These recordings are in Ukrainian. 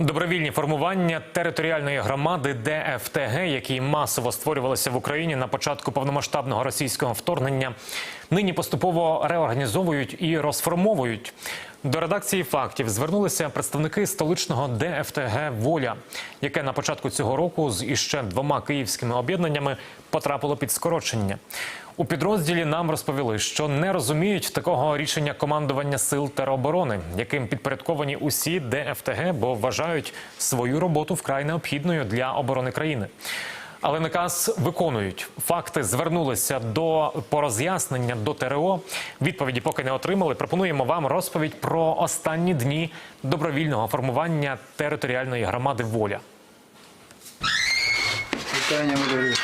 Добровільні формування територіальної громади ДФТГ, які масово створювалися в Україні на початку повномасштабного російського вторгнення, нині поступово реорганізовують і розформовують. До редакції фактів звернулися представники столичного ДФТГ Воля, яке на початку цього року з іще двома київськими об'єднаннями потрапило під скорочення. У підрозділі нам розповіли, що не розуміють такого рішення командування сил тероборони, яким підпорядковані усі ДФТГ, бо вважають свою роботу вкрай необхідною для оборони країни. Але наказ виконують. Факти звернулися до по роз'яснення до ТРО. Відповіді поки не отримали. Пропонуємо вам розповідь про останні дні добровільного формування територіальної громади Воля. Вітання, Валерій.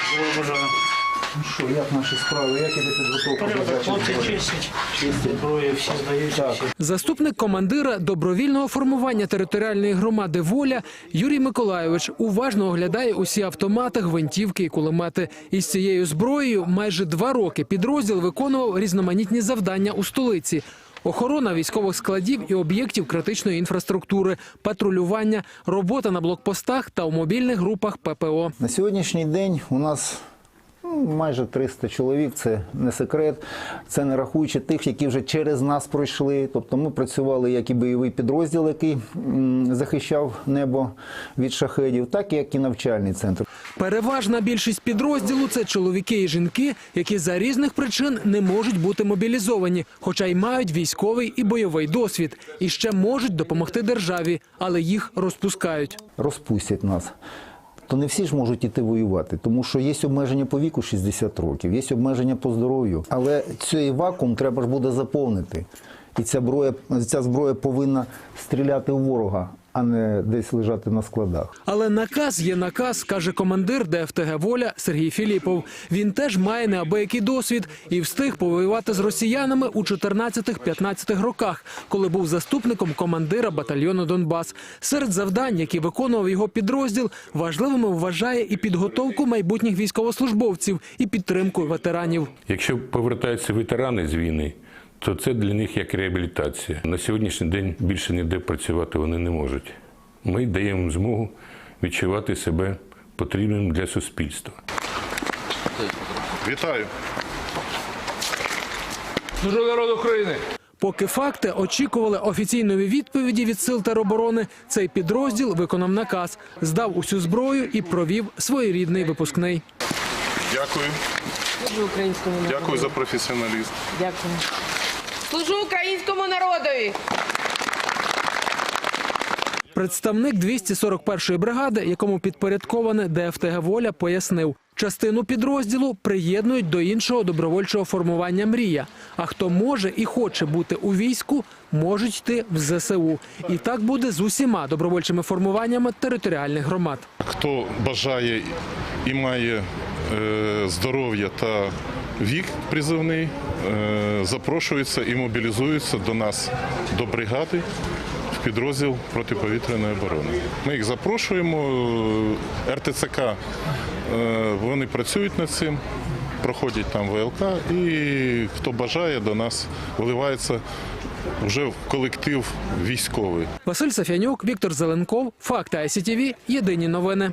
Ну що, як наші справи, як іде підготовка до хлопці зброї? чистять, Чистять. зброю всі здаються. Всі. Заступник командира добровільного формування територіальної громади Воля Юрій Миколайович уважно оглядає усі автомати, гвинтівки і кулемети. Із цією зброєю майже два роки підрозділ виконував різноманітні завдання у столиці. Охорона військових складів і об'єктів критичної інфраструктури, патрулювання, робота на блокпостах та у мобільних групах ППО. На сьогоднішній день у нас ну, майже 300 чоловік, це не секрет. Це не рахуючи тих, які вже через нас пройшли. Тобто ми працювали як і бойовий підрозділ, який захищав небо від шахедів, так як і навчальний центр. Переважна більшість підрозділу це чоловіки і жінки, які за різних причин не можуть бути мобілізовані, хоча й мають військовий і бойовий досвід, і ще можуть допомогти державі, але їх розпускають. розпустять нас. То не всі ж можуть іти воювати, тому що є обмеження по віку 60 років, є обмеження по здоров'ю. Але цей вакуум треба ж буде заповнити. І ця зброя, ця зброя повинна стріляти у ворога, а не десь лежати на складах. Але наказ є наказ, каже командир ДФТГ Воля Сергій Філіпов. Він теж має неабиякий досвід і встиг повоювати з росіянами у 14-15 роках, коли був заступником командира батальйону Донбас. Серед завдань, які виконував його підрозділ, важливими вважає і підготовку майбутніх військовослужбовців, і підтримку ветеранів. Якщо повертаються ветерани з війни, то це для них як реабілітація. На сьогоднішній день більше ніде працювати вони не можуть. Ми даємо змогу відчувати себе потрібним для суспільства. Вітаю. Служу народу України. Поки факти очікували офіційної відповіді від сил тероборони, цей підрозділ виконав наказ, здав усю зброю і провів своєрідний випускний. Дякую. Дякую за професіоналізм. Дякую. Служу українському народові. Представник 241-ї бригади, якому підпорядковане ДФТГ Воля, пояснив, частину підрозділу приєднують до іншого добровольчого формування Мрія. А хто може і хоче бути у війську, можуть йти в ЗСУ. І так буде з усіма добровольчими формуваннями територіальних громад. Хто бажає і має е, здоров'я та вік призовний, е, запрошується і мобілізується до нас до бригади в підрозділ протиповітряної оборони. Ми їх запрошуємо. е, РТЦК е, вони працюють над цим. Проходять там ВЛК, і хто бажає до нас вливається вже в колектив військовий. Василь Сафянюк, Віктор Зеленков, Факти ICTV, Єдині новини.